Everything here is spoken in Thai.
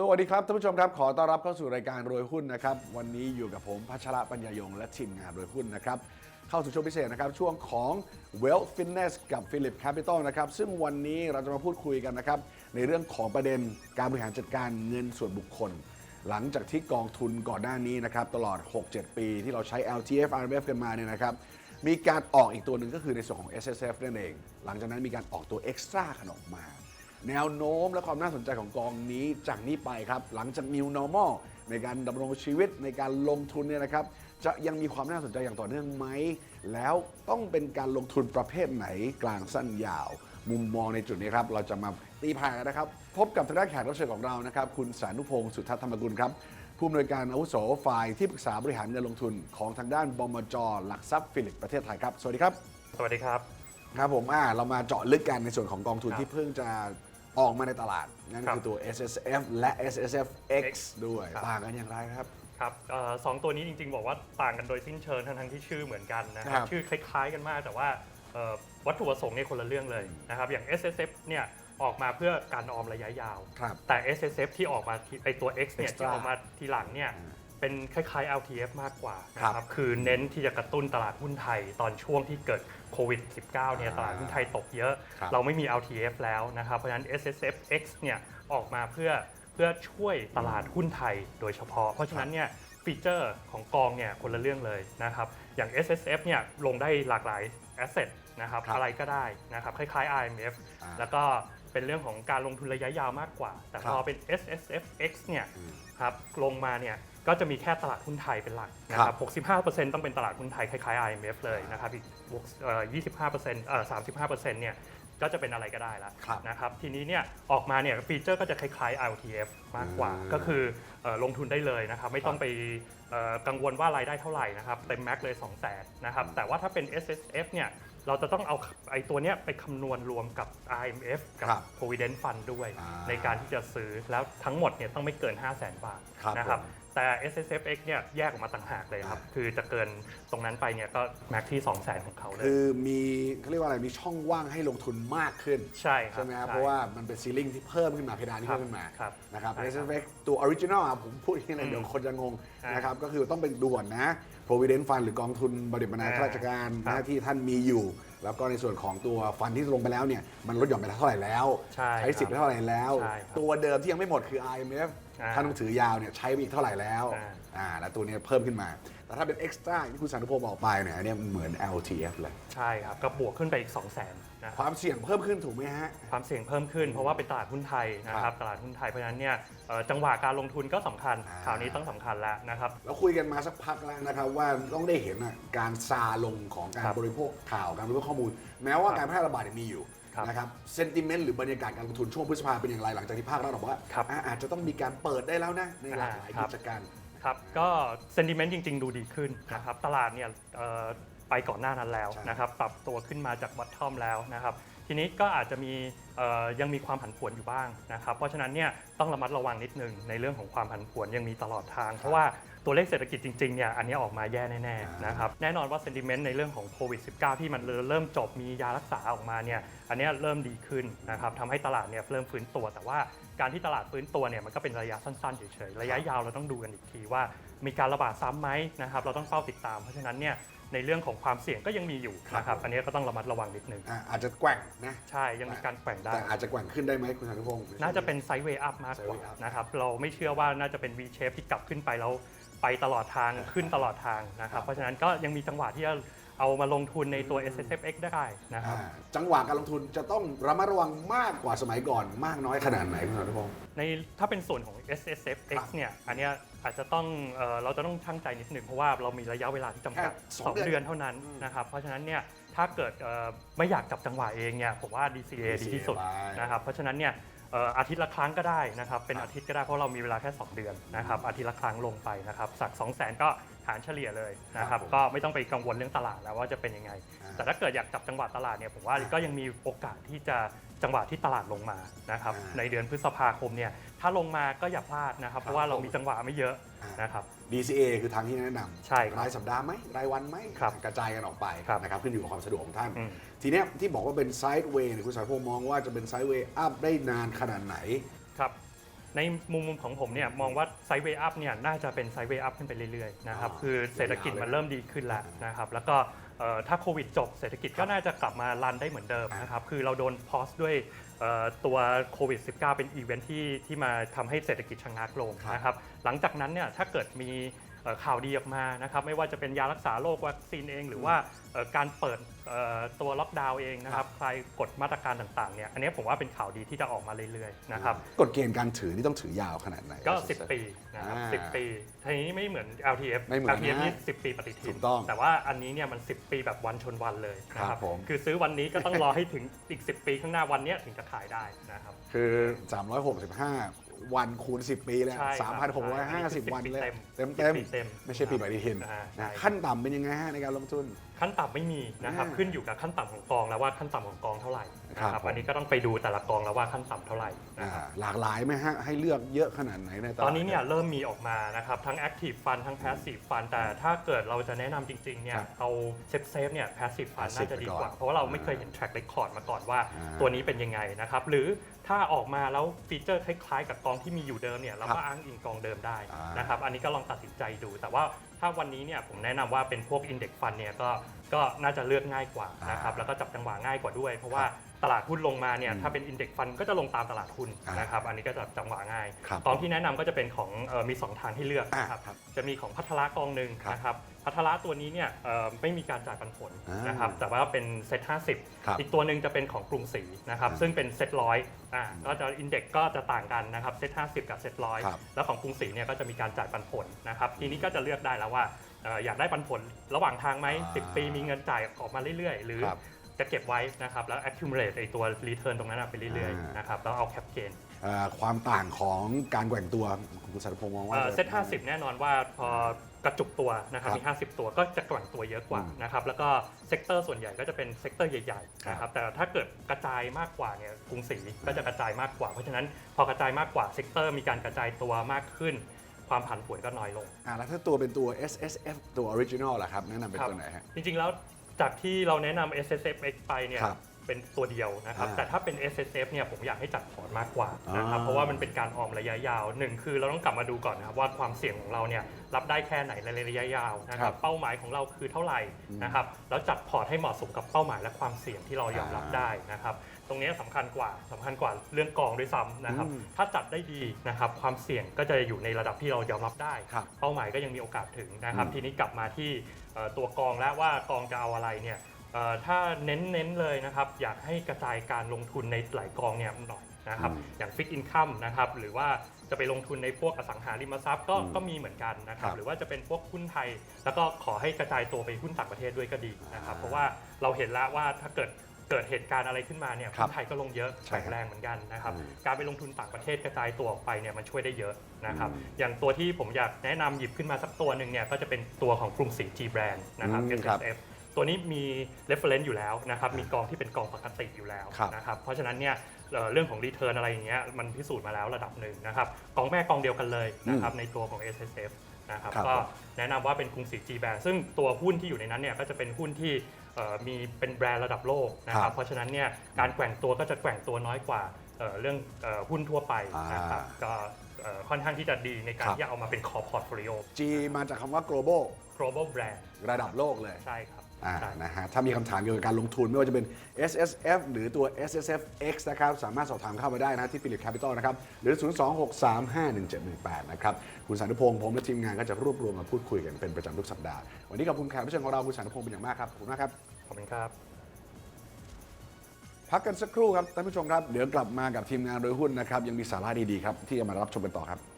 สวัสดีครับท่านผู้ชมครับขอต้อนรับเข้าสู่รายการรวยหุ้นนะครับวันนี้อยู่กับผมพัชระปัญญายงและทีมงานรวยหุ้นนะครับเข้าสู่ช่วงพิเศษนะครับช่วงของ Wealth Fitness กับ Philip Capital นะครับซึ่งวันนี้เราจะมาพูดคุยกันนะครับในเรื่องของประเด็นการบริหารจัดการเงินส่วนบุคคล หลังจากที่กองทุนก่อนหน้านี้นะครับตลอด 6-7 ปีที่เราใช้ LTF RMF กันมาเนี่ยนะครับมีการออกอีกตัวหนึ่งก็คือในส่วนของ S S F นั่นเอง หลังจากนั้นมีการออกตัว Extra กันออกมา แนวโน้มและความน่าสนใจของกองนี้จากนี้ไปครับ หลังจาก New Normal ในการดำรงชีวิตในการลงทุนเนี่ยนะครับ จะยังมีความน่าสนใจอย่างต่อเนื่องไหม แล้วต้องเป็นการลงทุนประเภทไหนกลางสั้นยาว มุมมองในจุดนี้ครับ เราจะมาตีแผ่กันนะครับ พบกับทางด้านแขกรับเชิญของเรานะครับ คุณสานุพงศ์สุทัศน์ธรรมกุลครับผู้อำนวยการอาวุโสฝ่ายที่ปรึกษาบริหารเงินลงทุนของทางด้านบมจหลักทรัพย์ฟิลิปประเทศไทยครับ สวัสดีครับ สวัสดีครับ ครับผมอ่าเรามาเจาะลึกกันในส่วนของกองทุนครับ ที่เพิ่งจะ ออกมาในตลาด นั่นครับคือตัว S S F และ S S F X X ด้วยครับ ต่างกันอย่างไรครับ ครับเอ่อสองตัวนี้จริงๆ บอกว่าต่างกันโดยสิ้นเชิงทั้งทั้งๆที่ชื่อเหมือนกันนะคครัรับ บชื่อคล้ายๆกันมาก แต่ว่าเอ่อวัตถุประสงค์เนี่ยคนละเรื่องเลยนะครับอย่าง S S F เนี่ยออกมาเพื่อการออมระยะยาว ครับ แต่ S S F ที่ออกมาที่ไอตัว X เนี่ย Extra ที่ออกมาทีหลังเนี่ยอ่า เป็นคล้ายๆ LTF มากกว่านะคครัรับบคือเน้นที่จะกระตุ้นตลาดหุ้นไทย ตอนช่วงที่เกิดโควิด -19 เนี่ยอ่าตลาดหุ้นไทยตกเยอะ ครับเราไม่มี LTF แล้วนะครับ เพราะฉะนั้น S S F X เนี่ยออกมาเพื่อเพื่อช่วยตลาดหุ้นไทยโดยเฉพาะ เพราะฉะนั้นเนี่ยฟีเจอร์ของกองเนี่ยคนละเรื่องเลยนะครับ อย่าง S S F เนี่ยลงได้หลากหลาย asset นะครับครับอะไรก็ได้นะครับคล้ายๆ IMF อ่า แล้วก็เป็นเรื่องของการลงทุนระยะยาวมากกว่า แต่ครัพบอเป็น S S F X เนี่ย อืม ครับลงมาเนี่ย ก็จะมีแค่ตลาดหุ้นไทยเป็นหลักนะคครัรับบ65%ต้องเป็นตลาดหุ้นไทยคล้ายๆ IMF เลยนะครับอีกบวกเอ่อ25%เอ่อ35%เนี่ยก็จะเป็นอะไรก็ได้แล้วครับนะครับทีนี้เนี่ยออกมาเนี่ยฟีเจอร์ก็จะคล้ายๆ LTF มากกว่าอืมก็คือเอ่อลงทุนได้เลยนะครับไม่ต้องไปเอ่อกังวลว่ารายได้เท่าไหร่นะครับเต็มแม็กเลย 2 0 0 0 0 0นะครับแต่ว่าถ้าเป็น S S F เนี่ยเราจะต้องเอาไอ้ตัวเนี้ยไปคำนวณรวมกับ IMF กัครับ Provident Fund ด้วยอ่าในการที่จะซื้อแล้วทั้งหมดเนี่ยต้องไม่เกิน 5 0 0 0 0 0บาทครับนะครับผม แต่ S S F X เนี่ยแยกออกมาต่างหากเลยครับอ่าคือจะเกินตรงนั้นไปเนี่ยก็แม็กที่2 0 0 0 0 0ของเขาเลย คือมีเขาเรียกว่าอะไรมีช่องว่างให้ลงทุนมากขึ้น ใช่ครับใช่ไหมครับใช่ เพราะว่ามันเป็นซีลิงที่เพิ่มขึ้นมาเพดานที่ครับเพิ่มขึ้นมาครับนะครับ ใช่ S ครับ S F ตัวออริจินอลผมพูดอย่างนี้เลยอืมเดี๋ยวคนจะงงอ่านนะครับก็คือต้องเป็นด่วนนะ Provident Fund หรือกองทุนบริบาลอ่าข้าราชการครับนะที่ท่านมีอยู่ แล้วก็ในส่วนของตัวฟันที่ลงไปแล้วเนี่ยมันลดหย่อนไปเท่าไหร่แล้วใช่สิทธิ์ไปเท่าไหร่แล้ว ใช่ครับ ตัวเดิมที่ยังไม่หมดคือ IMF อ่าท่านต้องถือยาวเนี่ยใช้ไปอีกเท่าไหร่แล้วอ่าอ่าแล้วตัวเนี้ยเพิ่มขึ้นมา แต่ถ้าเป็น extra ที่คุณสานุพงศ์บอกไปเนี่ยอันเนี้ยเหมือน LTF เลย ใช่ครับก็บวกขึ้นไปอีก 2 0 0 0 0 0นะคครับวามเสี่ยงเพิ่มขึ้นถูกไหมฮะ ความเสี่ยงเพิ่มขึ้นเพราะว่าเป็นตลาดหุ้นไทยนะคครัรับบตลาดหุ้นไทยเพราะฉะนั้นเนี่ยเอ่อจังหวะการลงทุนก็สำคัญอ่าคราวนี้ต้องสำคัญแล้วนะครับเราคุยกันมาสักพักแล้วนะครับว่าต้องได้เห็นน่ะการซาลงของการครับบริโภคข่าวการบริโภคข้อมูล แม้ว่าครับการแพร่ระบาดยังมีอยู่ ครับนะครับเซนติเมนต์หรือบรรยากาศการลงทุนช่วงพฤษภาเป็นอย่างไรหลังจากที่ภาครัฐบอกว่าครับอะอาจจะต้องมีการเปิดได้แล้วนะในหลากหลายครักิบจการ ครับก็เซนดิเมนต์จริง ๆ ดูดีขึ้นนะครับตลาดเนี่ยเอ่อไปก่อนหน้านั้นแล้วใช่ นะครับปรับตัวขึ้นมาจากวัตทอมแล้วนะครับทีนี้ก็อาจจะมีเอ่อยังมีความผันผวนอยู่บ้างนะครับเพราะฉะนั้นเนี่ยต้องระมัดระวังนิดนึงในเรื่องของความผันผวนยังมีตลอดทาง เพราะว่า ตัวเลขเศรษฐกิจจริงๆเนี่ยอันนี้ออกมาแย่แน่ๆนะครับแน่นอนว่าเซนดิเมนต์ในเรื่องของโควิด -19 ที่มันเริ่มจบมียารักษาออกมาเนี่ยอันเนี้ยเริ่มดีขึ้นนะครับทำให้ตลาดเนี่ยเริ่มฟื้นตัว แต่ว่าการที่ตลาดฟื้นตัวเนี่ยมันก็เป็นระยะสั้นๆเฉยๆระยะยาวเราต้องดูกันอีกทีว่า มีการระบาดซ้ำไหมนะครับเราต้องเฝ้าติดตามเพราะฉะนั้นเนี่ย ในเรื่องของความเสี่ยงก็ยังมีอยู่นะครับ อันนี้ก็ต้องระมัดระวังนิดนึง อะอาจจะแกว่งนะ ใช่ยังมีการแกว่งได้ แต่อาจจะแกว่งขึ้นได้ไหมคุณสานุพงศ์ น่าจะเป็นไซด์เวย์อัพมากกว่า Sideway up นะครับ เราไม่เชื่อว่าน่าจะเป็น V shape ที่กลับขึ้นไปแล้วไปตลอดทางขึ้นตลอดทางนะคครัรับบเพราะฉะนั้นก็ยังมีจังหวะที่จะ เอามาลงทุนในตัว S S F X ได้นะครับ อ่าจังหวะการลงทุนจะต้องระมัดระวังมากกว่าสมัยก่อนมากน้อยขนาดไหนคุณสานุพงศ์ ในถ้าเป็นส่วนของ S S F ครั X บเนี่ยอันเนี้ยอาจจะต้องเอ่อเราจะต้องชั่งใจนิดหนึ่งเพราะว่าเรามีระยะเวลาที่จำกัด แค่สอง2 เดือนเดือนเท่านั้นอืมนะครับ เพราะฉะนั้นเนี่ยถ้าเกิดเอ่อไม่อยากจับจังหวะเองเนี่ยผมว่า DCA ดีที่สุดไว้นะครับเพราะฉะนั้นเนี่ย เอ่ออาทิตย์ละครั้งก็ได้นะครับเป็นครับอาทิตย์ก็ได้เพราะเรามีเวลาแค่ 2 เดือนนะครับอาทิตย์ละครั้งลงไปนะครับสัก2 0 0 0 0 0ก็หารเฉลี่ยเลยนะครับก็ไม่ต้องไปกังวลเรื่องตลาดแล้วว่าจะเป็นยังไง อ่าแต่ถ้าเกิดอยากจับจังหวะตลาดเนี่ยผมว่าอ่าก็ยังมีโอกาสที่จะจังหวะที่ตลาดลงมานะครับอ่าในเดือนพฤษภาคมเนี่ยถ้าลงมาก็อย่าพลาดนะครับเพราะว่าเรามีจังหวะไม่เยอะอ่าน นะครับ DCA คือทางที่แนะนำใช่ครับรายสัปดาห์ไหมรายวันไหมครับกระจายกันออกไปครับนะครับขึ้นอยู่กับความสะดวกของท่าน อืม ทีเนี้ยที่บอกว่าเป็นไซด์เวย์เนี่ยคุณสายพงศ์มองว่าจะเป็นไซด์เวย์อัพได้นานขนาดไหน ครับในมุมมุมของผมเนี่ยมองว่าไซด์เวย์อัพเนี่ยน่าจะเป็นไซด์เวย์อัพขึ้นไปเรื่อยๆนะครับอ่าคือเศรษฐกิจมันเริ่มดีขึ้นแล้วนะครับแล้วก็ เอ่อถ้าโควิดจบเศรษฐกิจก็น่าจะกลับมารันได้เหมือนเดิมนะครับ คือเราโดนพอสด้วยเอ่อตัวโควิด -19 เป็นอีเวนท์ที่ที่มาทำให้เศรษฐกิจชะงักลงครับนะครับ หลังจากนั้นเนี่ยถ้าเกิดมีเอ่อ ข่าวดีออกมานะครับไม่ว่าจะเป็นยารักษาโรควัคซีนเอง หรือว่าเอ่อการเปิดเอ่อตัวล็อกดาวน์เองนะครับคลายกฎมาตรการต่างๆเนี่ยอันนี้ผมว่าเป็นข่าวดีที่จะออกมาเรื่อยๆนะครับกฎเกณฑ์การถือนี่ต้องถือยาวขนาดไหนก็ 10 ปีนะครับอ่า10ปีทีนี้ไม่เหมือน LTF ไม่เหมือน LTF นะนี่10 ปีปฏิทิถูนกต้องแต่ว่าอันนี้เนี่ยมัน 10 ปีแบบวันชนวันเลยนะคครัรับบผมคือซื้อวันนี้ก็ต้องรอให้ถึงอีก 10 ปีข้างหน้าวันเนี้ยถึงจะขายได้นะครับคือ 365 วันคูณ 10 ปีแล้วใช่ครับ3,650 วันเลย เต็มเต็ม10ปีเต็ม ๆ ไม่ใช่ปีปฏิทินอ่าใช่นะขั้นต่ำเป็นยังไงฮะในการลงทุน ขั้นต่ำไม่มีนะครับอ่าขึ้นอยู่กับขั้นต่ำของกองแล้วว่าขั้นต่ำของกองเท่าไหร่นะคครัรับบผม อันนี้ก็ต้องไปดูแต่ละกองแล้วว่าขั้นต่ำเท่าไหร่นะอ่าครับหลากหลายไหมฮะ ให้เลือกเยอะขนาดไหนในตลาดตอนนี้เนี่ยเริ่มมีออกมานะครับทั้ง Active Fund ทั้ง Passive Fund แต่ถ้าเกิดเราจะแนะนำจริงๆเนี่คยรับเอาเซฟเซฟเนี่ย Passive Fund Passive น่าจะดีกไปก่ว่าอนเพราะว่าเราไม่เคยเห็น track record มาก่อนว่าอ่าตัวนี้เป็นยังไงนะครับหรือถ้าออกมาแล้วฟีเจอร์คล้ายๆ กับกองที่มีอยู่เดิมเนี่ยเราครัก็บอ้างอิงกองเดิมได้อ่าน นะครับอันนี้ก็ลองตัดสินใจดู แต่ว่า ถ้าวันนี้เนี่ยผมแนะนำว่าเป็นพวก Index Fund เนี่ยก็ก็น่าจะเลือกง่ายกว่านะครับ อ่าแล้วก็จับจังหวะง่ายกว่าด้วย เพราะว่าตลาดหุ้นลงมาเนี่ยถ้าเป็น Index Fund ก็จะลงตามตลาดหุ้นอ่านนะครับ อันนี้ก็จะจับจังหวะง่าย ครับกองที่แนะนำก็จะเป็นของเอ่อมี 2 ทางให้เลือกนะครับ อ่าครับจะมีของพัทละกองหนึ่งครับนะครับ พัทละตัวนี้เนี่ยเอ่อไม่มีการจ่ายปันผลอ่านนะครับแต่ว่าเป็นเซ็ตครับ50 อีกตัวหนึ่งจะเป็นของกรุงศรีนะครับอ่าซึ่งเป็นเซ็ตร้อยอ่าก็จะอินเด็กก็จะต่างกันนะครับเซ็ต50 กับเซ็ตร้อยครับแล้วของกรุงศรีเนี่ยก็จะมีการจ่ายปันผลนะครับทีนี้ก็จะเลือกได้แล้วว่าเอ่ออยากได้ปันผลระหว่างทางไหมอ่า10 ปีมีเงินจ่ายออกมาเรื่อยๆ หรือ ครับ จะเก็บไว้นะครับแล้ว accumulate ไอตัว return ตรงนั้นนะไปเรื่อยอ่าๆนะครับแล้วเอา cap gain อ่าความต่างของการแกว่งตัวคุณสัตพงศ์มองว่าเอ่อจะเซ็ต50แน่นอนว่าพอกระจุกตัวนะครับครับมี 50 ตัวก็จะแกว่งตัวเยอะกว่าอืมนะครับแล้วก็เซกเตอร์ส่วนใหญ่ก็จะเป็นเซกเตอร์ใหญ่ๆนะครับแต่ถ้าเกิดกระจายมากกว่าเนี่ยกรุงศรีก็จะกระจายมากกว่า เพราะฉะนั้นพอกระจายมากกว่าเซกเตอร์มีการกระจายตัวมากขึ้น ความผันผวนก็น้อยลงอ่าแล้วถ้าตัวเป็นตัว S S F ตัว Original ล่ะครับแนะนำเป็นครับตัวไหนฮะจริงๆแล้ว จากที่เราแนะนำ S S F X ไปเนี่ยครับ เป็นตัวเดียวนะครับ อ่าแต่ถ้าเป็น S S F เนี่ยผมอยากให้จัดพอร์ตมากกว่านะครับ อ่า เพราะว่ามันเป็นการออมระยะยาวหนึ่งคือเราต้องกลับมาดูก่อนนะครับว่าความเสี่ยงของเราเนี่ยรับได้แค่ไหนในระยะยาวนะคครัรับบเป้าหมายของเราคือเท่าไหร่นะครับแล้วจัดพอร์ตให้เหมาะสมกับเป้าหมายและความเสี่ยงที่เรายอมรับอ่า ได้นะครับ ตรงนี้สำคัญกว่าสำคัญกว่าเรื่องกองด้วยซ้ำนะครับ อืมถ้าจัดได้ดีนะครับความเสี่ยงก็จะอยู่ในระดับที่เรายอมรับได้ ครับเป้าหมายก็ยังมีโอกาสถึงนะครับ อืม ทีนี้กลับมาที่เอ่อตัวกองแล้วว่ากองจะเอาอะไรเนี่ย เอ่อถ้าเน้นๆเลยนะครับ อยากให้กระจายการลงทุนในหลายกองเนี่ยหน่อยนะครับอืมอย่างฟิกอินคัมนะครับ หรือว่าจะไปลงทุนในพวกอสังหาริมทรัพย์ก็อืมก็มีเหมือนกันนะครัครับบหรือว่าจะเป็นพวกหุ้นไทย แล้วก็ขอให้กระจายตัวไปหุ้นต่างประเทศด้วยก็ดีนะครับอ่าเพราะว่าเราเห็นแล้วว่าถ้าเกิดเกิดเหตุการณ์อะไรขึ้นมาเนี่ยครับหุ้นไทยก็ลงเยอะใช่แข็งแรงเหมือนกันนะครับอืมการไปลงทุนต่างประเทศกระจายตัวออกไปเนี่ยมันช่วยได้เยอะนะครับอืมอย่างตัวที่ผมอยากแนะนำหยิบขึ้นมาสักตัวหนึ่งเนี่ยก็จะเป็นตัวของกรุงศรี G Brand นะครับอืมครับ SSF ตัวนี้มี reference อยู่แล้วนะครับมีกองที่เป็นกองปกติอยู่แล้วครับ นะครับเพราะฉะนั้นเนี่ยเอ่อเรื่องของ return อะไรอย่างเงี้ยมันพิสูจน์มาแล้วระดับหนึ่งนะครับกองแม่กองเดียวกันเลยนะครับในตัวของ SSF นะครับครับ ก็แนะนำว่าเป็นกรุงศรี G Brand ซึ่งตัวหุ้นที่อยู่ในนั้นเนี่ยก็จะเป็นหุ้นที่เอ่อมีเป็นแบรนด์ระดับโลกนะคครัรับบเพราะฉะนั้นเนี่ยการแกว่งตัวก็จะแกว่งตัวน้อยกว่าเอ่อเรื่องเอ่อหุ้นทั่วไปนะครับอ่าก็เอ่อค่อนข้างที่จะดีในการครับ ที่จะเอามาเป็น core portfolio G มาจากคำว่า global global brand ระดับโลกเลย ใช่ครับ อ่าใช่นะฮะถ้ามีคำถามเกี่ยวกับการลงทุนไม่ว่าจะเป็น S S F หรือตัว S S F X นะครับ สามารถสอบถามเข้ามาได้นะที่ Philip Capital นะครับ หรือ 026351718 นะครับ คุณสานุพงศ์ผมและทีมงานก็จะรวบรวมมาพูดคุยกันเป็นประจำทุกสัปดาห์ วันนี้ขอบคุณแขกรับเชิญของเราคุณสานุพงศ์เป็นอย่างมากครับ ขอบคุณมากครับ ขอบคุณครับ พักกันสักครู่ครับท่านผู้ชมครับ เดี๋ยวกลับมากับทีมงานโดยหุ้นนะครับยังมีสาระดีๆครับที่จะมารับชมกันต่อครับ